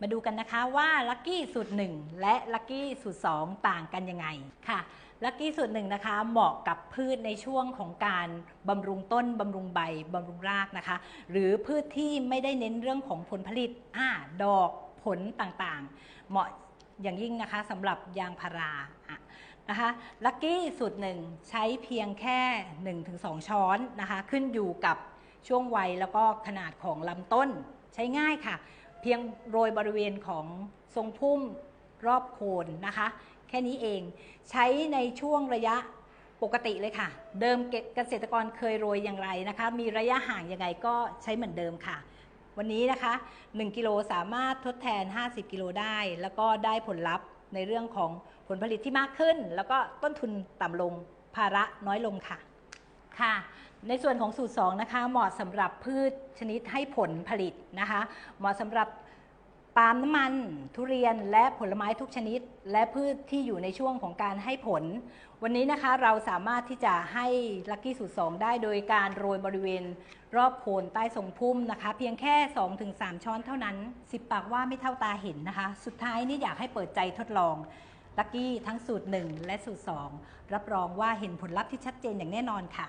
มาดูกันนะคะว่าลัคกี้สูตร 1 และลัคกี้สูตร 2 ต่างกันยังไงค่ะลัคกี้สูตร1นะคะเหมาะกับพืชในช่วงของการบำรุงต้นบำรุงใบบำรุงรากนะคะ หรือพืชที่ไม่ได้เน้นเรื่องของผลผลิตอ่าดอกผลต่างๆ เหมาะอย่างยิ่งนะคะสำหรับยางพาราอะนะคะลัคกี้สูตรหนึ่งใช้เพียงแค่ 1-2 ช้อนนะคะ ขึ้นอยู่กับช่วงวัยแล้วก็ขนาดของลำต้นใช้ง่ายค่ะ พียงโรยบริเวณของทรงพุ่มรอบโคนนะคะ แค่นี้เองใช้ในช่วงระยะปกติเลยค่ะ เดิมเกษตรกรเคยโรยอย่างไรนะคะ มีระยะห่างยังไงก็ใช้เหมือนเดิมค่ะ วันนี้นะคะ 1 กิโลสามารถทดแทน 50 กิโลได้ แล้วก็ได้ผลลัพธ์ในเรื่องของผลผลิตที่มากขึ้น แล้วก็ต้นทุนต่ำลงภาระน้อยลงค่ะ ค่ะ ในส่วนของสูตร 2 นะคะ เหมาะสำหรับพืชชนิดให้ผลผลิตนะคะ เหมาะสำหรับปาล์มน้ำมัน ทุเรียนและผลไม้ทุกชนิด และพืชที่อยู่ในช่วงของการให้ผล วันนี้นะคะเราสามารถที่จะให้ลัคกี้สูตร 2 ได้โดยการโรยบริเวณรอบโคนใต้ทรงพุ่มนะคะ เพียงแค่ 2-3 ช้อนเท่านั้น 10 ปากว่าไม่เท่าตาเห็นนะคะ สุดท้ายนี่อยากให้เปิดใจทดลองลัคกี้ทั้งสูตร 1 และสูตร 2 รับรองว่าเห็นผลลัพธ์ที่ชัดเจนอย่างแน่นอนค่ะ